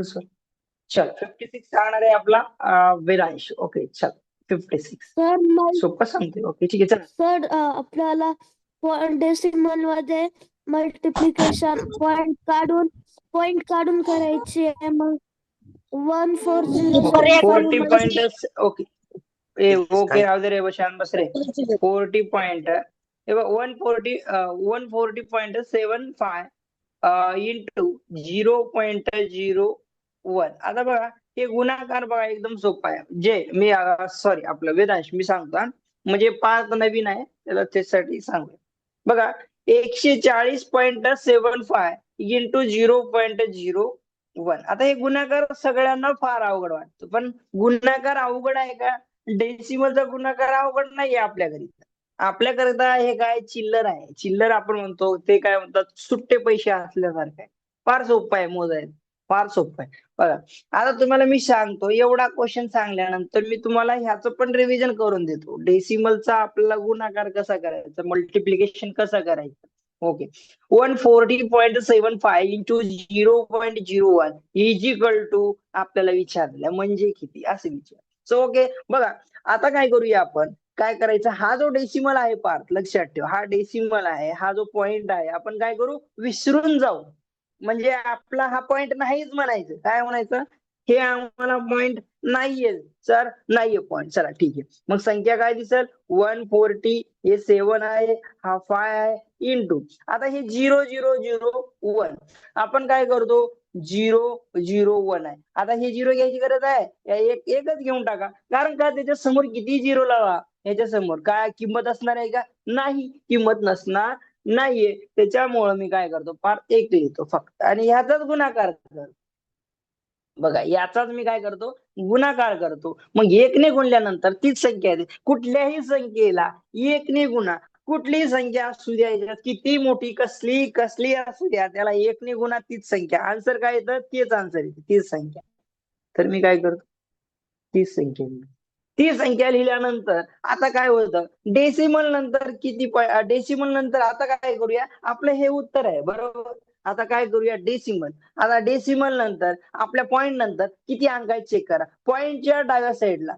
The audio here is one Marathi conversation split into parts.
करू सर चल. फिफ्टी सिक्स सांगणार आहे आपला अं, वेदांश ओके चल. फिफ्टी सिक्स सर सोपं सांगते ओके ठीक आहे चल. सर आपल्याला डेसिमलमध्ये मल्टिप्लिकेशन पॉइंट काढून पॉइंट काढून करायची आहे. मग one four forty point okay ए ओके राहू दे रे शांत बस रे. फोर्टी पॉइंट हे बघ one forty one forty point seven five into zero point zero one आता बघा हे गुणाकार बघा एकदम सोपा आहे. जे मी सॉरी आपलं वेदांश मी सांगतो म्हणजे पाच नवीन आहे त्याला त्यासाठी सांगू बघा एकशे चाळीस point seven five into zero point zero one आता हे गुणाकार सगळ्यांना फार अवघड वाटतो. पण गुणाकार अवघड आहे का? डेसिमलचा गुणाकार अवघड नाहीये आपल्या घरी आपल्याकरिता हे काय? चिल्लर आहे. चिल्लर आपण म्हणतो ते काय म्हणतात? सुट्टे पैसे असल्यासारखे फार सोपं आहे मोजायचं फार सोपं आहे. बघा आता तुम्हाला मी सांगतो एवढा क्वेश्चन सांगल्यानंतर मी तुम्हाला ह्याचं पण रिव्हिजन करून देतो. डेसिमलचा आपल्याला गुणाकार कसा करायचा? मल्टिप्लिकेशन कसा करायचं? Okay one forty point seven five into zero point zero one equal to आपल्याला विचारलं. म्हणजे किती? असं विचार. सो ओके बघा आता काय करूया आपण? काय करायचं? हा जो डेसिमल आहे पार्थ लक्षात ठेव. हा डेसिमल आहे हा जो पॉइंट आहे आपण काय करू? विसरून जाऊ. म्हणजे आपला हा पॉइंट नाहीच म्हणायचं. काय म्हणायचं? हे आम्हाला पॉइंट नाहीये. सर नाहीये पॉइंट चला ठीक आहे. मग संख्या काय दिसेल? वन फोर्टी हे सेवन आहे. हा फाय आहे. टू आता हे झिरो झिरो झिरो वन आपण काय करतो? झिरो झिरो वन आहे. आता हे झिरो घ्यायची गरज आहे? एक एकच घेऊन टाका. कारण का? त्याच्यासमोर किती झिरो लावा? याच्या समोर. काय किंमत असणार आहे का? नाही. किंमत नसणार नाहीये. त्याच्यामुळं मी काय करतो फार एक लिहितो फक्त. आणि ह्याचाच गुणाकार करतो बघा याचाच मी काय करतो गुणाकार करतो. मग एकने गुणल्यानंतर तीच संख्या येते. कुठल्याही संख्येला एकने गुणा. कुठलीही संख्या असू द्या याच्यात किती मोठी कसली कसली असू द्या त्याला एकने गुणा तीच संख्या. आन्सर काय येतं? तेच आन्सर येते. तीच संख्या. तर मी काय करतो? तीच संख्या ती संख्या लिहिल्यानंतर आता काय होतं? डेसिमल नंतर किती डेसिमल नंतर आता काय करूया? आपलं हे उत्तर आहे बरोबर? आता काय करूया? डेसिमल आता डेसिमल नंतर आपल्या पॉइंट नंतर किती अंक आहेत चेक करा. पॉइंटच्या डाव्या साईडला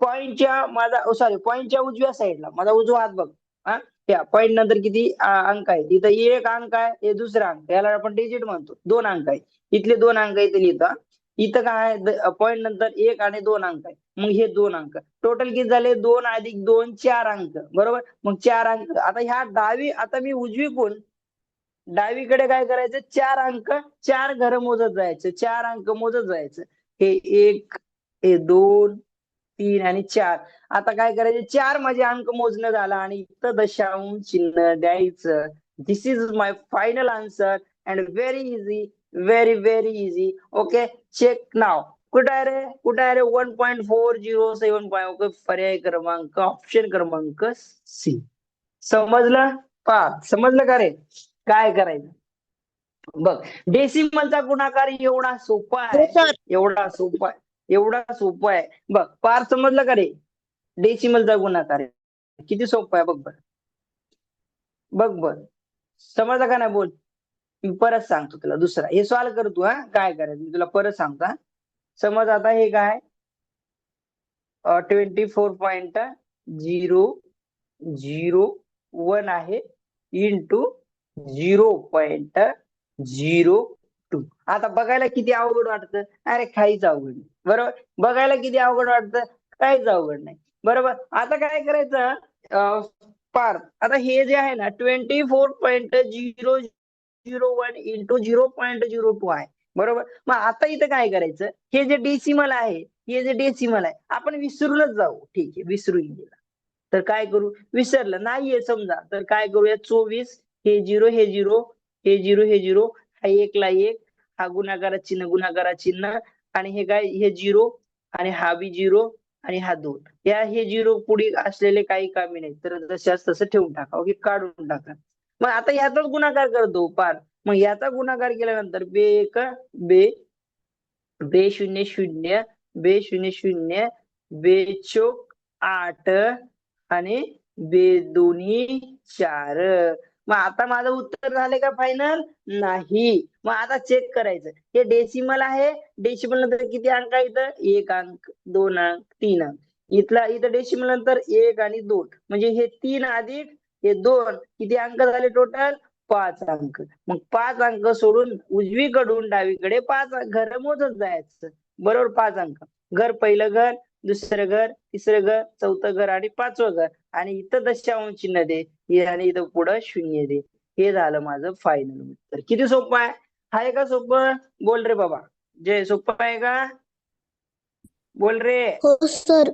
पॉइंटच्या माझा सॉरी पॉइंटच्या उजव्या साईडला माझा उजवा हात बघ. हा? त्या पॉइंट नंतर किती अंक आहेत? इथं एक अंक आहे हे दुसरा अंक याला आपण डिजिट म्हणतो. दोन अंक आहे इथले दोन अंक इथे लिहिता इथं काय पॉईंट नंतर एक आणि दोन अंक आहे. मग हे दोन अंक. टोटल किती झाले? दोन अधिक दोन चार अंक. बरोबर? मग चार अंक. आता ह्या डावी आता मी उजवी कोण डावीकडे काय करायचं? चार अंक चार घर मोजत जायचं. चार अंक मोजत जायचं. हे एक हे दोन तीन आणि चार. आता काय करायचं? चार माझे अंक मोजणं झालं आणि इथं दशांश चिन्ह द्यायचं. This is my final answer and very easy very very easy okay check नाव कुठं आहे रे? कुठं आहे रे? One point four zero seven point okay पर्याय क्रमांक ऑप्शन क्रमांक सी समजलं? पा समजलं का रे? काय करायचं? बघ डेसिमलचा गुणाकार एवढा सोपा आहे. एवढा सोपा आहे. एवढा सोपा आहे. बघ पार समजलं का रे? डेसिमलचा गुणाकार किती सोपा आहे बघ बर. बघ बर. समजलं का नाही बोल? मी परत सांगतो तुला दुसरा. हे सॉल्व कर तू हा. काय करायचं? मी तुला परत सांगतो हा. समज आता हे काय? Twenty four point zero zero one आहे into zero point zero two आता बघायला किती अवघड वाटतं? अरे काहीच अवघड नाही. बरोबर? बघायला किती अवघड वाटतं? काहीच अवघड नाही. बरोबर? आता काय करायचं? पार. आता हे जे आहे ना twenty four point zero zero one into zero point zero two आहे. बरोबर? मग आता इथं काय करायचं? हे जे डेसिमल आहे हे जे डेसिमल आहे आपण विसरूनच जाऊ. ठीक आहे विसरून गेला तर काय करू? विसरलं. नाहीये समजा. तर काय करूया? चोवीस हे झिरो हे झिरो हे झिरो हे झिरो हा एकला एक हा गुणाकारा चिन्ह गुणाकारा चिन्ह आणि हे काय? हे झिरो आणि हा बी झिरो आणि हा दोन. या हे झिरो पुढे असलेले काही कामे नाही तर जशाच तसं ठेवून टाका. ओके? काढून टाका. मग आता याचाच गुणाकार करतो पार मग याचा गुणाकार केल्यानंतर बे एक बे बे शून्य शून्य बे शून्य शून्य बे चोक आठ आणि बे दोन्ही चार. मग आता माझं उत्तर झाले का फायनल नाही. मग आता चेक करायचं. हे डेसिमल आहे. डेसिमल नंतर किती अंक आहे इथं? एक अंक दोन अंक तीन अंक. इथला इथं डेसिमल नंतर एक आणि दोन. म्हणजे हे तीन अधिक हे दोन किती अंक झाले टोटल पाच अंक. मग पाच अंक सोडून उजवीकडून डावीकडे पाच घर मोजत जायचं. बरोबर पाच अंक. घर पहिलं घर दुसरं घर तिसरं घर चौथं घर आणि पाचवं घर. आणि इथं दशांश चिन्ह दे. आणि इथं पुढं शून्य दे. हे झालं माझं फायनल उत्तर. किती सोपं आहे? हाय का सोपं? बोल रे बाबा. जय सोपं आहे का? बोल रे. हो सर